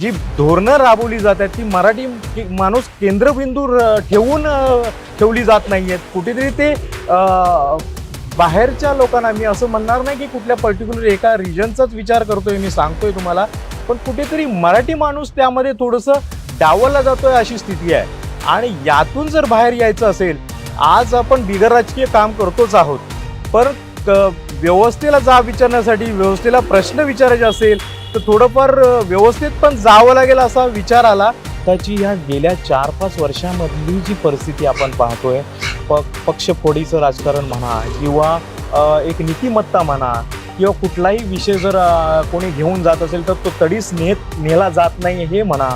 जी धोरणं राबवली जात आहेत ती मराठी माणूस केंद्रबिंदू र- ठेवून ठेवली जात नाही आहेत कुठेतरी ते बाहेरच्या लोकांना मी असं म्हणणार नाही की कुठल्या पर्टिक्युलर एका रिजनचाच विचार करतोय मी सांगतोय तुम्हाला पण कुठेतरी मराठी माणूस त्यामध्ये थोडंसं डावलला जातोय अशी स्थिती आहे. आणि यातून जर बाहेर यायचं असेल आज आपण बिगर राजकीय काम करतोच आहोत. पर क- व्यवस्थेला जाब विचारण्यासाठी व्यवस्थेला प्रश्न विचारायचे असेल तर थोडंफार व्यवस्थित पण जावं लागेल असा विचार आला. त्याची ह्या गेल्या चार पाच वर्षामधली जी परिस्थिती आपण पाहतोय प पक्षफोडीचं राजकारण म्हणा किंवा एक नीतिमत्ता म्हणा किंवा कुठलाही विषय जर कोणी घेऊन जात असेल तर तो तडीच नेत नेला जात नाही हे म्हणा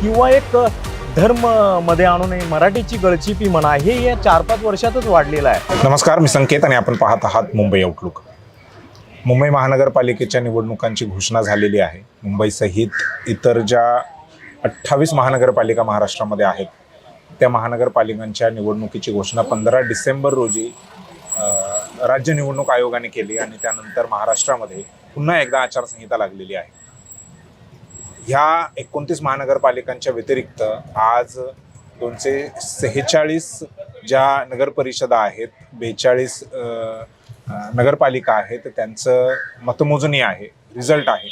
किंवा एक धर्ममध्ये धर्ममध्ये आणू नये मराठीची गळचिपी म्हणा हे या चार पाच वर्षातच वाढलेलं आहे. नमस्कार मी संकेत आणि आपण पाहत आहात मुंबई आउटलुक मुंबई महानगरपालिकेच्या निवडणुकांची घोषणा झालेली आहे. मुंबईसहित इतर ज्या अठ्ठावीस महानगरपालिका महाराष्ट्रामध्ये आहेत त्या महानगरपालिकांच्या निवडणुकीची घोषणा पंधरा डिसेंबर रोजी राज्य निवडणूक आयोगाने केली आणि त्यानंतर महाराष्ट्रामध्ये पुन्हा एकदा आचारसंहिता लागलेली आहे. ह्या एकोणतीस महानगरपालिकांच्या व्यतिरिक्त आज दोनशे सेहेचाळीस ज्या नगरपरिषदा आहेत बेचाळीस नगरपालिका आहे तर त्यांचं मतमोजणी आहे रिझल्ट आहे.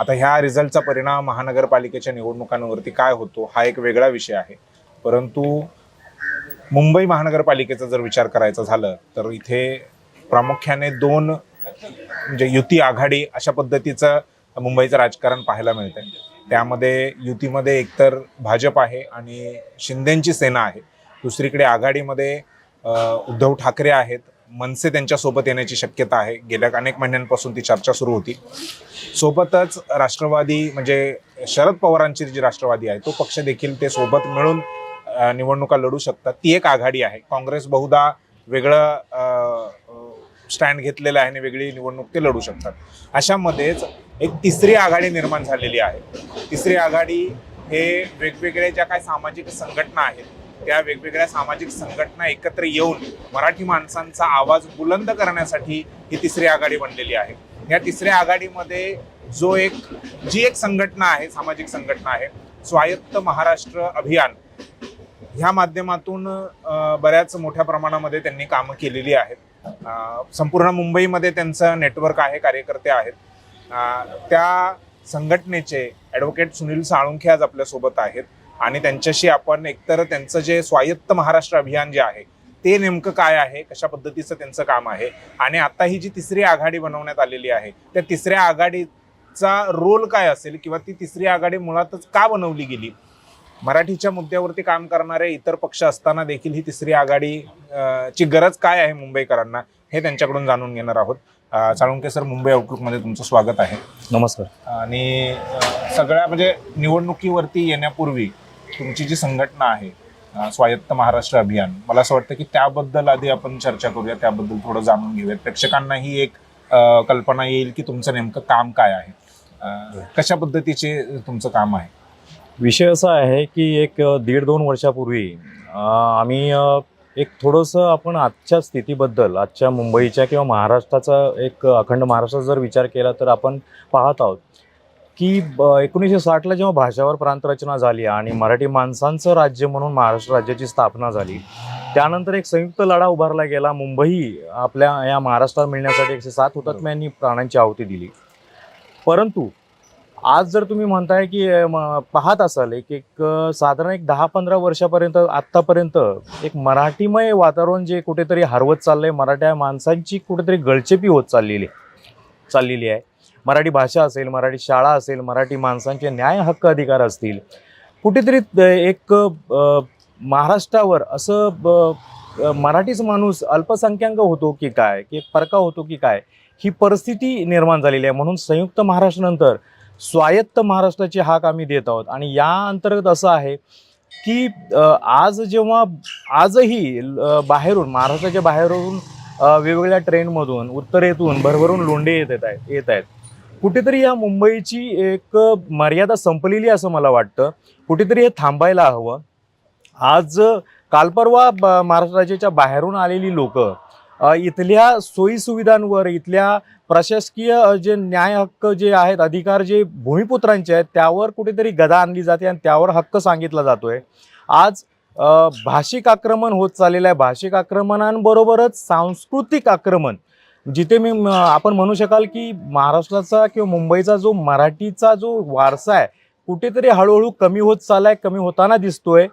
आता ह्या रिझल्टचा परिणाम महानगरपालिकेच्या निवडणुकांवरती काय होतो हा एक वेगळा विषय आहे. परंतु मुंबई महानगरपालिकेचा जर विचार करायचा झालं तर इथे प्रामुख्याने दोन म्हणजे युती आघाडी अशा पद्धतीचं मुंबईचं राजकारण पाहायला मिळतं त्यामध्ये युतीमध्ये एकतर भाजप आहे आणि शिंदेंची सेना आहे. दुसरीकडे आघाडीमध्ये उद्धव ठाकरे आहेत. मनसे त्यांच्यासोबत येण्याची शक्यता आहे. गेल्या अनेक महिन्यांपासून ती चर्चा सुरू होती. सोबतच राष्ट्रवादी म्हणजे शरद पवारांची जी राष्ट्रवादी आहे तो पक्ष देखील ते सोबत मिळून निवडणुका लढू शकतात. ती एक आघाडी आहे. काँग्रेस बहुधा वेगळं स्टँड घेतलेलं आहे आणि वेगळी निवडणूक ते लढू शकतात. अशामध्येच एक तिसरी आघाडी निर्माण झालेली आहे. तिसरी आघाडी हे वेगवेगळ्या ज्या काही सामाजिक संघटना आहेत त्या वेगवेगळ्या सामाजिक संघटना एकत्र येऊन मराठी माणसांचा आवाज बुलंद करण्यासाठी ही तिसरी आघाडी बनलेली आहे. या तिसऱ्या आघाडीमध्ये जो एक जी एक संघटना आहे सामाजिक संघटना आहे स्वायत्त महाराष्ट्र अभियान ह्या माध्यमातून बऱ्याच मोठ्या प्रमाणामध्ये त्यांनी कामं केलेली आहेत. संपूर्ण मुंबईमध्ये त्यांचं नेटवर्क आहे कार्यकर्ते आहेत. त्या संघटनेचे ॲडव्होकेट सुनील साळुंखे आज आपल्यासोबत आहेत. आणि त्यांच्याशी आपण एकतर त्यांचं जे स्वायत्त महाराष्ट्र अभियान जे आहे ते नेमकं काय आहे कशा पद्धतीचं त्यांचं काम आहे आणि आता ही जी तिसरी आघाडी बनवण्यात आलेली आहे त्या तिसऱ्या आघाडीचा रोल काय असेल किंवा ती तिसरी आघाडी मुळातच का बनवली गेली? मराठीच्या मुद्द्यावरती काम करणारे इतर पक्ष असताना देखील ही तिसरी आघाडी ची गरज काय आहे मुंबईकरांना हे त्यांच्याकडून जाणून घेणार आहोत. अ, साळुंके सर मुंबई आउटलुकमध्ये तुमचं स्वागत आहे. नमस्कार. आणि सगळ्या म्हणजे निवडणुकीवरती येण्यापूर्वी तुमची जी संघटना आहे स्वायत्त महाराष्ट्र अभियान मला असं वाटतं की त्याबद्दल आधी आपण चर्चा करूया त्याबद्दल थोडं जाणून घेऊयात. प्रेक्षकांनाही एक कल्पना येईल की तुमचं नेमकं काम काय आहे. कशा पद्धतीचे तुमचं काम आहे? विषय असा आहे की एक दीड दोन वर्षापूर्वी आम्ही एक थोडंसं आपण आजच्या स्थितीबद्दल आजच्या मुंबईच्या किंवा महाराष्ट्राचा एक अखंड महाराष्ट्राचा जर विचार केला तर आपण पाहत आहोत की ब- एकोणीसशे साठला जेव्हा भाषावर प्रांतरचना झाली आणि मराठी माणसांचं राज्य म्हणून महाराष्ट्र राज्याची स्थापना झाली त्यानंतर एक संयुक्त लढा उभारला गेला. मुंबई आपल्या या महाराष्ट्रात मिळण्यासाठी एकशे सात हुतात्म्यांनी प्राणांची आहुती दिली. परंतु आज जर तुम्ही म्हणताय की पाहत असाल एक एक साधारण एक दहा पंधरा वर्षापर्यंत आत्तापर्यंत एक मराठीमय वातावरण जे कुठेतरी हरवत चाललंय मराठ्या माणसांची कुठेतरी गळचेपी होत चाललेली चाललेली आहे. मराठी भाषा असेल मराठी शाळा असेल मराठी माणसांचे न्याय हक्क अधिकार असतील. कुठेतरी एक महाराष्ट्रावर असं ब- मराठीच माणूस अल्पसंख्याक होतो की काय की परका होतो की काय ही परिस्थिती निर्माण झालेली आहे. म्हणून संयुक्त महाराष्ट्रानंतर स्वायत्त महाराष्ट्राची हाक आम्ही देत आहोत. आणि या अंतर्गत असं आहे की आज जेव्हा आजही बाहेरून महाराष्ट्राच्या बाहेरून वेगवेगळ्या ट्रेनमधून उत्तरेतून भरभरून लोंढे येत आहेत येत आहेत. कुठेतरी या मुंबईची एक मर्यादा संपलेली असं मला वाटतं. कुठेतरी हे थांबायला हवं. आज काल परवा ब- महाराष्ट्र राज्याच्या बाहेरून आलेली लोक इथल्या सोयीसुविधांवर इथल्या प्रशासकीय जे न्याय हक्क जे आहेत अधिकार जे भूमिपुत्रांचे आहेत त्यावर कुठेतरी गदा आणली जाते आणि त्यावर हक्क सांगितला जातोय. आज भाषिक आक्रमण होत चाललेलं आहे. भाषिक आक्रमणांबरोबरच सांस्कृतिक आक्रमण जिथे मी म- आपण म्हणू शकाल की महाराष्ट्राचा किंवा मुंबईचा जो मराठीचा जो वारसा आहे कुठेतरी हळूहळू कमी होत चाललाय कमी होताना दिसतोय.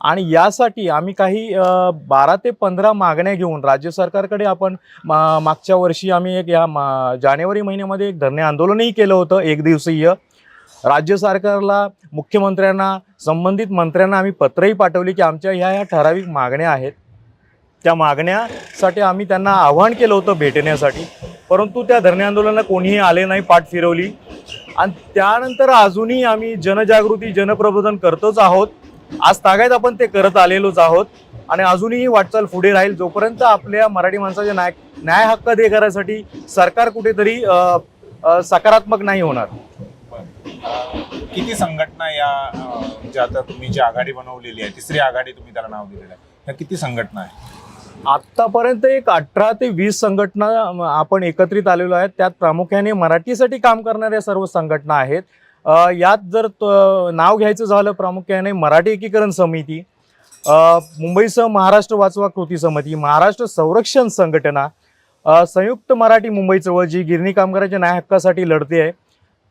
आणि यासाठी आम्ही काही बारा ते पंधरा मागण्या घेऊन राज्य सरकारकडे आपण मा मागच्या वर्षी आम्ही एक या मा जानेवारी महिन्यामध्ये एक धरणे आंदोलनही केलं होतं एक दिवसीय. राज्य सरकारला मुख्यमंत्र्यांना संबंधित मंत्र्यांना आम्ही पत्रही पाठवली की आमच्या ह्या ह्या ठराविक मागण्या आहेत. त्या मागण्यासाठी आम्ही त्यांना आव्हान केलं होतं भेटण्यासाठी. परंतु त्या धरणे आंदोलनाला कोणीही आले नाही पाठ फिरवली. आणि त्यानंतर अजूनही आम्ही जनजागृती जनप्रबोधन करतोच आहोत. आज तागायत आपण ते करत आलेलोच आहोत. आणि अजूनही वाटचाल पुढे राहील. जोपर्यंत आपल्या मराठी माणसाच्या न्याय न्याय हक्क दे करायसाठी सरकार कुठेतरी सकारात्मक नाही होणार. किती संघटना या ज्या आता तुम्ही जी आघाडी बनवलेली आहे तिसरी आघाडी तुम्ही त्याला नाव दिलेलं आहे या किती संघटना आहे आत्तापर्यंत एक अठरा ते वीस संघटना आपण एकत्रित आलेलो आहेत. त्यात प्रामुख्याने मराठीसाठी काम करणाऱ्या सर्व संघटना आहेत. यात जर त- नाव घ्यायचं झालं प्रामुख्याने मराठी एकीकरण समिती मुंबईसह महाराष्ट्र वाचवा कृती समिती महाराष्ट्र संरक्षण संघटना संयुक्त मराठी मुंबई चळवळ जी गिरणी कामगारांच्या न्याय हक्कासाठी लढते आहे.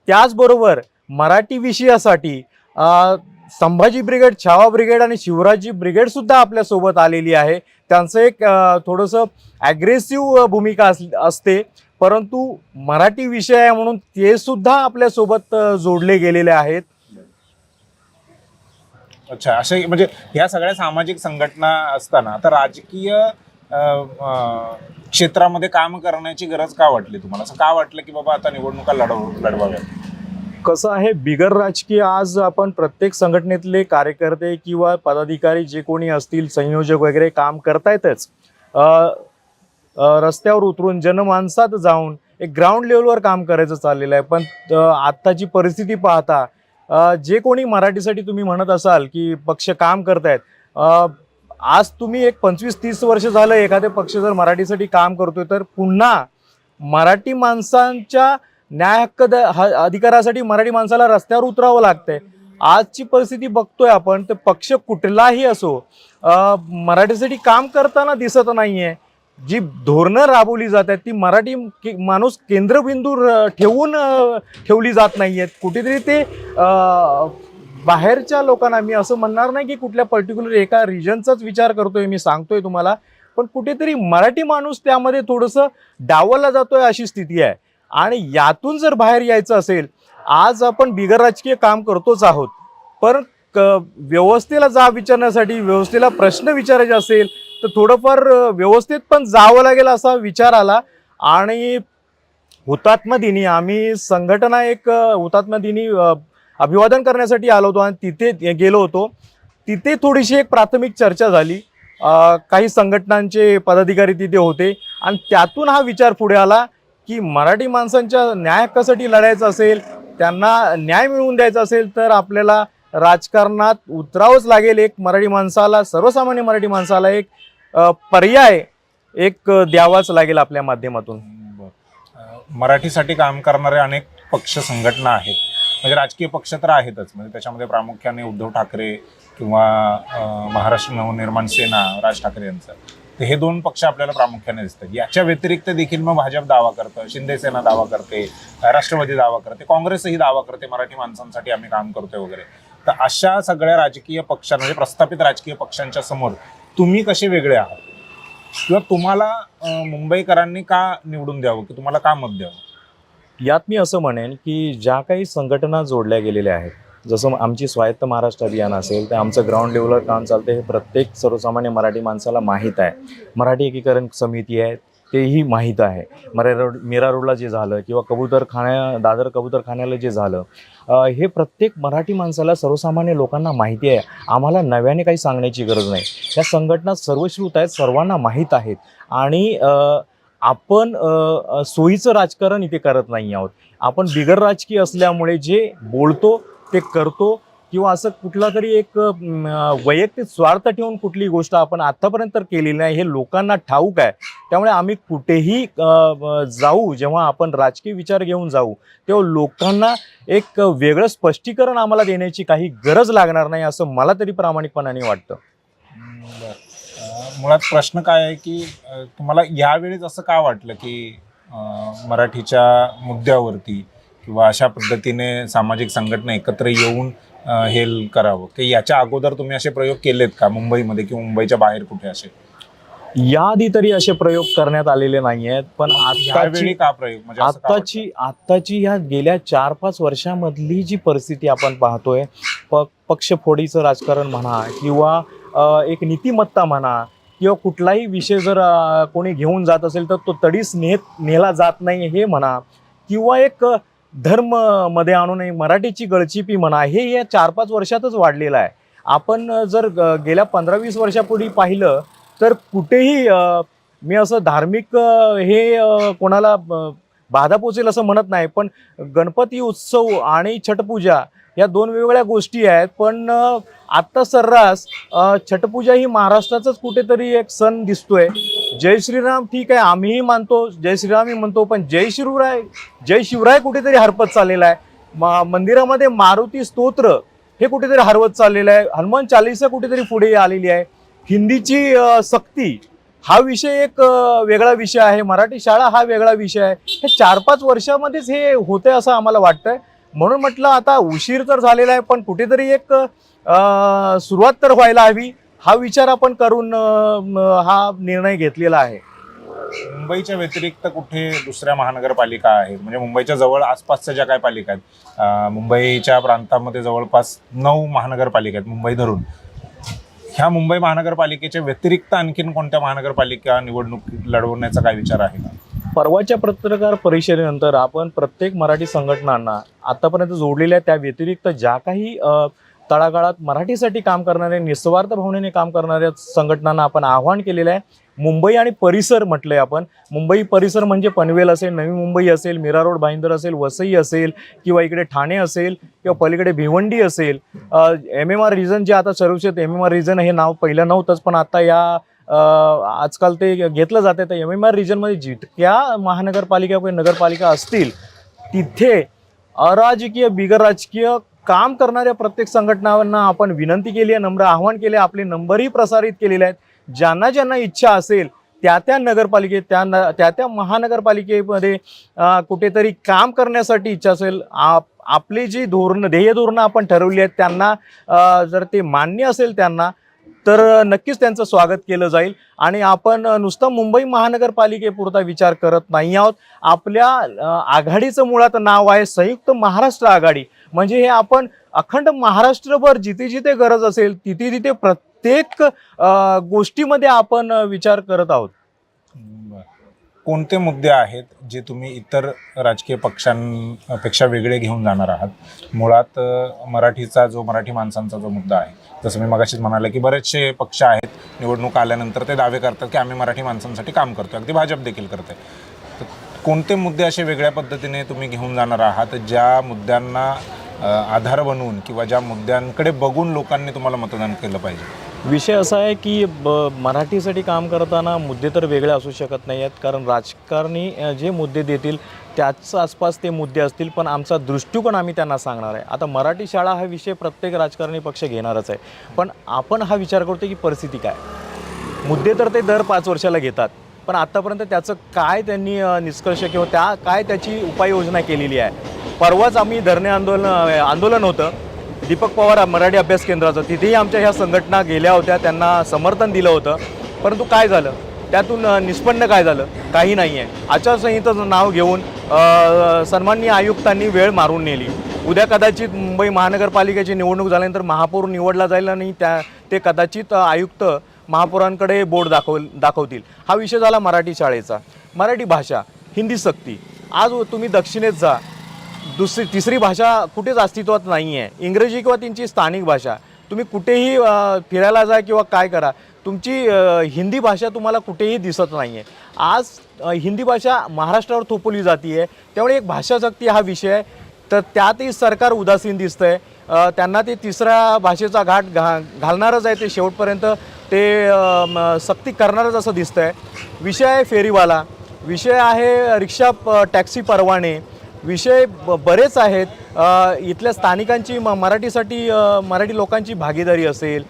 त्याचबरोबर मराठी विषयासाठी संभाजी ब्रिगेड छावा ब्रिगेड आणि शिवराजी ब्रिगेड सुद्धा आपल्यासोबत आलेली आहे. त्यांचं एक थोडंसं ॲग्रेसिव्ह भूमिका अस असते. परंतु मराठी विषय आहे म्हणून ते सुद्धा आपल्यासोबत जोडले गेलेले आहेत. अच्छा असे म्हणजे ह्या सगळ्या सामाजिक संघटना असताना आता राजकीय क्षेत्रामध्ये काम करण्याची गरज का वाटली तुम्हाला? असं का वाटलं की बाबा आता निवडणुका लढव लढवाव्या कसं आहे? बिगर राजकीय आज आपण प्रत्येक संघटनेतले कार्यकर्ते किंवा पदाधिकारी जे कोणी असतील संयोजक वगैरे काम करतायतच. रस्त्यावर उतरून जनमानसात जाऊन एक ग्राउंड लेवलवर काम करायचं चाललेलं आहे. पण आत्ताची परिस्थिती पाहता जे कोणी मराठीसाठी तुम्ही म्हणत असाल की पक्ष काम करतायत आज तुम्ही एक पंचवीस तीस वर्ष झालं एखादे पक्ष जर मराठीसाठी काम करतोय तर पुन्हा मराठी माणसांच्या न्याय हक्क द- ह- अधिकारासाठी मराठी माणसाला रस्त्यावर उतरावं लागतंय. आजची परिस्थिती बघतोय आपण तर पक्ष कुठलाही असो मराठीसाठी काम करताना दिसत नाहीये. जी धोरणं राबवली जात आहेत ती मराठी के- माणूस केंद्रबिंदू र- ठेवून ठेवली जात नाही आहेत कुठेतरी ते बाहेरच्या लोकांना मी असं म्हणणार नाही की कुठल्या पर्टिक्युलर एका रिजनचाच विचार करतोय मी सांगतोय तुम्हाला पण कुठेतरी मराठी माणूस त्यामध्ये थोडंसं डावलला जातोय अशी स्थिती आहे. आणि यातून जर बाहेर यायचं असेल आज आपण बिगर राजकीय काम करतोच आहोत. पण क- व्यवस्थेला जाब विचारण्यासाठी व्यवस्थेला प्रश्न विचारायचे असेल तर थोडंफार व्यवस्थेत पण जावं लागेल असा विचार आला. आणि हुतात्मा दिनी आम्ही संघटना एक हुतात्मा दिनी अभिवादन करण्यासाठी आलो होतो आणि तिथे गेलो होतो. तिथे थोडीशी एक प्राथमिक चर्चा झाली. काही संघटनांचे पदाधिकारी तिथे होते आणि त्यातून हा विचार पुढे आला. की मराठी माणसांच्या न्याय हक्कासाठी लढायचं असेल त्यांना न्याय मिळवून द्यायचा असेल तर आपल्याला राजकारणात उतरावंच लागेल एक मराठी माणसाला सर्वसामान्य मराठी माणसाला एक पर्याय एक द्यावाच लागेल आपल्या माध्यमातून. मराठीसाठी काम करणारे अनेक पक्ष संघटना आहेत. म्हणजे राजकीय पक्ष तर आहेतच. म्हणजे त्याच्यामध्ये प्रामुख्याने उद्धव ठाकरे किंवा महाराष्ट्र नवनिर्माण सेना राज ठाकरे यांचं. तर हे दोन पक्ष आपल्याला प्रामुख्याने दिसतात. याच्या व्यतिरिक्त देखील मग भाजप दावा करतं शिंदेसेना दावा करते राष्ट्रवादी दावा करते काँग्रेसही दावा करते मराठी माणसांसाठी आम्ही काम करतोय वगैरे. तर अशा सगळ्या राजकीय पक्षांना म्हणजे प्रस्थापित राजकीय पक्षांच्या समोर तुम्ही कसे वेगळे आहात? किंवा तुम्हाला मुंबईकरांनी का निवडून द्यावं? की तुम्हाला का मत द्यावं? यात मी असं म्हणेन की ज्या काही संघटना जोडल्या गेलेल्या आहेत जसं आमची स्वायत्त महाराष्ट्र अभियान असेल तर आमचं ग्राउंड लेवलवर काम चालतं हे प्रत्येक सर्वसामान्य मराठी माणसाला माहीत आहे. मराठी एकीकरण समिती आहे तेही माहीत आहे. मरा रोड मीरा रोडला जे झालं किंवा कबूतरखान्या दादर कबूतरखान्याला जे झालं हे प्रत्येक मराठी माणसाला सर्वसामान्य लोकांना माहिती आहे. आम्हाला नव्याने काही सांगण्याची गरज नाही. या संघटना सर्वश्रुत आहेत सर्वांना माहीत आहेत. आणि आपण सोयीचं राजकारण इथे करत नाही आहोत. आपण बिगर राजकीय असल्यामुळे जे बोलतो ते करतो किंवा असं कुठला तरी एक वैयक्तिक स्वार्थ ठेवून कुठली गोष्ट आपण आत्तापर्यंत केलेली नाही हे लोकांना ठाऊक आहे. त्यामुळे आम्ही कुठेही जाऊ जेव्हा आपण राजकीय विचार घेऊन जाऊ तेव्हा लोकांना एक वेगळं स्पष्टीकरण आम्हाला देण्याची काही गरज लागणार नाही असं मला तरी प्रामाणिकपणाने वाटतं. मुळात प्रश्न काय आहे की तुम्हाला यावेळेस असं का वाटलं की मराठीच्या मुद्द्यावरती किंवा अशा पद्धतीने सामाजिक संघटना एकत्र येऊन हे करावं? की याच्या अगोदर तुम्ही असे प्रयोग केलेत का मुंबईमध्ये किंवा मुंबईच्या बाहेर कुठे असे? याआधी तरी असे प्रयोग करण्यात आलेले नाही आहेत पण आताची का प्रयोग? म्हणजे आत्ताची आत्ताची ह्या गेल्या चार पाच वर्षामधली जी परिस्थिती आपण पाहतोय प पक्षफोडीचं राजकारण म्हणा किंवा एक नीतिमत्ता म्हणा किंवा कुठलाही विषय जर कोणी घेऊन जात असेल तर तो तडीस नेत नेला जात नाही हे म्हणा किंवा एक धर्ममध्ये आणून एक मराठीची गळचिपी म्हणा हे या चार पाच वर्षातच वाढलेलं आहे. आपण जर गेल्या पंधरा वीस वर्षापूर्वी पाहिलं तर कुठेही मी असं धार्मिक हे कोणाला बाधा पोचेल असं म्हणत नाही पण गणपती उत्सव आणि छटपूजा या दोन वेगवेगळ्या गोष्टी आहेत. पण आत्ता सर्रास छटपूजा ही महाराष्ट्राचाच कुठेतरी एक सण दिसतोय. जय श्रीराम ठीक आहे आम्हीही मानतो जय श्रीरामही म्हणतो पण जय शिवराय जय शिवराय कुठेतरी हरपत चाललेला आहे. मा मंदिरामध्ये मारुती स्तोत्र हे कुठेतरी हरवत चाललेलं आहे. हनुमान चालिसा कुठेतरी पुढे आलेली आहे. हिंदीची सक्ती हा विषय एक वेगळा विषय आहे. मराठी शाळा हा वेगळा विषय आहे. हे चार पाच वर्षामध्येच हे होतंय असं आम्हाला वाटतंय. म्हणून म्हटलं आता उशीर तर झालेला आहे पण कुठेतरी एक सुरुवात तर व्हायला हवी. हा विचार आपण करून हा निर्णय घेतलेला आहे. मुंबईच्या व्यतिरिक्त कुठे दुसऱ्या महानगरपालिका आहेत? म्हणजे मुंबईच्या जवळ आसपासच्या ज्या काय पालिका आहेत? मुंबईच्या प्रांतामध्ये जवळपास नऊ महानगरपालिका आहेत मुंबई धरून. ह्या मुंबई महानगरपालिकेच्या व्यतिरिक्त आणखीन कोणत्या महानगरपालिका निवडणूक लढवण्याचा काय विचार आहे? का परवाच्या पत्रकार परिषदेनंतर आपण प्रत्येक मराठी संघटनांना आतापर्यंत जोडलेल्या त्या व्यतिरिक्त ज्या काही तळागाळात मराठीसाठी काम करणाऱ्या निस्वार्थ भावनेने काम करणाऱ्या संघटनांना आपण आव्हान केलेलं आहे. मुंबई आणि परिसर म्हटलंय आपण. मुंबई परिसर म्हणजे पनवेल असेल नवी मुंबई असेल मीरा रोड भाईंदर असेल वसई असेल किंवा इकडे ठाणे असेल किंवा पलीकडे भिवंडी असेल. एम एम आर रिजन जे आता सर्वशेत एम एम आर रिजन हे नाव पहिलं नव्हतंच पण आता या आजकाल ते घेतलं जाते तर एम एम आर रिजनमध्ये जितक्या महानगरपालिका किंवा नगरपालिका असतील तिथे अराजकीय बिगरराजकीय काम करणाऱ्या प्रत्येक संघटनांना आपण विनंती केली आहे नम्र आव्हान केले आपले नंबरही प्रसारित केलेले आहेत. ज्यांना ज्यांना इच्छा असेल त्या त्या नगरपालिकेत त्या न त्या त्या महानगरपालिकेमध्ये कुठेतरी काम करण्यासाठी इच्छा असेल आप आपली जी धोरणं ध्येय धोरणं आपण ठरवली आहेत त्यांना जर ते मान्य असेल त्यांना तर नक्कीच त्यांचं स्वागत केलं जाईल. आणि आपण नुसतं मुंबई महानगरपालिकेपुरता विचार करत नाही आहोत. आपल्या आघाडीचं मुळात नाव आहे संयुक्त महाराष्ट्र आघाडी. म्हणजे हे आपण अखंड महाराष्ट्रभर जिथे जिथे गरज असेल तिथे तिथे प्रत्येक गोष्टीमध्ये आपण विचार करत आहोत. कोणते मुद्दे आहेत जे तुम्ही इतर राजकीय पक्षांपेक्षा वेगळे घेऊन जाणार आहात? मुळात मराठीचा जो मराठी माणसांचा जो मुद्दा आहे जसं मी मगाशीच म्हणाले की बरेचसे पक्ष आहेत निवडणूक आल्यानंतर ते दावे करतात की आम्ही मराठी माणसांसाठी काम करतो अगदी भाजप देखील करते कोणते मुद्दे असे वेगळ्या पद्धतीने तुम्ही घेऊन जाणार आहात ज्या मुद्द्यांना आधार बनवून किंवा ज्या मुद्द्यांकडे बघून लोकांनी तुम्हाला मतदान केलं पाहिजे? विषय असा आहे की ब मराठीसाठी काम करताना मुद्दे तर वेगळे असू शकत नाही आहेत. कारण राजकारणी जे मुद्दे देतील त्याच आसपास ते मुद्दे असतील पण आमचा दृष्टिकोन आम्ही त्यांना सांगणार आहे. आता मराठी शाळा हा विषय प्रत्येक राजकारणी पक्ष घेणारच आहे. पण आपण हा विचार करतो की परिस्थिती काय? मुद्दे तर ते दर पाच वर्षाला घेतात. पण आत्तापर्यंत त्याचं काय त्यांनी निष्कर्ष किंवा त्या काय त्याची उपाययोजना केलेली आहे? परवाच आम्ही धरणे आंदोलन आंदोलन होतं. दीपक पवार मराठी अभ्यास केंद्राचं तिथेही आमच्या ह्या संघटना गेल्या होत्या त्यांना समर्थन दिलं होतं. परंतु काय झालं? त्यातून निष्पन्न काय झालं? काही नाही आहे. आचारसंहितेचं नाव घेऊन सन्माननीय आयुक्तांनी वेळ मारून नेली. उद्या कदाचित मुंबई महानगरपालिकेची निवडणूक झाल्यानंतर महापौर निवडला जाईल आणि त्या ते कदाचित आयुक्त महापौरांकडे बोर्ड दाखव दाखवतील. हा विषय झाला मराठी शाळेचा. मराठी भाषा हिंदी सक्ती. आज तुम्ही दक्षिणेत जा. दुसरी तिसरी भाषा कुठेच अस्तित्वात नाही आहे इंग्रजी किंवा त्यांची स्थानिक भाषा. तुम्ही कुठेही फिरायला जा किंवा काय करा तुमची हिंदी भाषा तुम्हाला कुठेही दिसत नाही आहे आज हिंदी भाषा महाराष्ट्रावर थोपवली जाते आहे त्यामुळे एक भाषा सक्ती हा विषय तर त्यातही सरकार उदासीन दिसतं आहे त्यांना ते तिसऱ्या भाषेचा घाट घा घालणारच आहे ते शेवटपर्यंत. ते सक्ती करणारच असं दिसतं आहे विषय आहे फेरीवाला. विषय आहे रिक्षा प- टॅक्सी परवाने. विषय ब बरेच आहेत. इथल्या स्थानिकांची म मराठीसाठी मराठी लोकांची भागीदारी असेल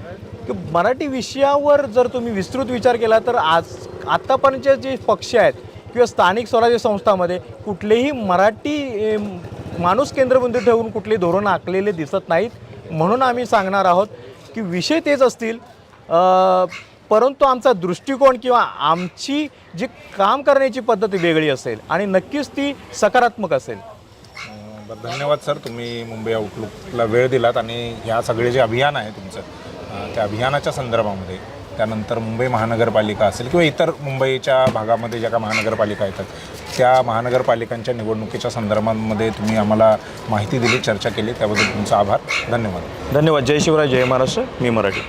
की मराठी विषयावर जर तुम्ही विस्तृत विचार केला तर आज आत्तापर्यंतचे जे पक्ष आहेत किंवा स्थानिक स्वराज्य संस्थामध्ये कुठलेही मराठी माणूस केंद्रबिंदू ठेवून कुठले धोरण आखलेले दिसत नाहीत. म्हणून आम्ही सांगणार आहोत की विषय तेच असतील. परंतु आमचा दृष्टिकोन किंवा आमची जी काम करण्याची पद्धत वेगळी असेल आणि नक्कीच ती सकारात्मक असेल. बरं धन्यवाद सर तुम्ही मुंबई आउटलुकला वेळ दिलात आणि ह्या सगळे जे अभियान आहे तुमचं त्या अभियानाच्या संदर्भामध्ये त्यानंतर मुंबई महानगरपालिका असेल किंवा इतर मुंबईच्या भागामध्ये ज्या का महानगरपालिका येतात त्या महानगरपालिकांच्या निवडणुकीच्या संदर्भामध्ये तुम्ही आम्हाला माहिती दिली चर्चा केली त्याबद्दल तुमचा आभार. धन्यवाद. धन्यवाद. जय शिवराय जय महाराष्ट्र. मी मराठी.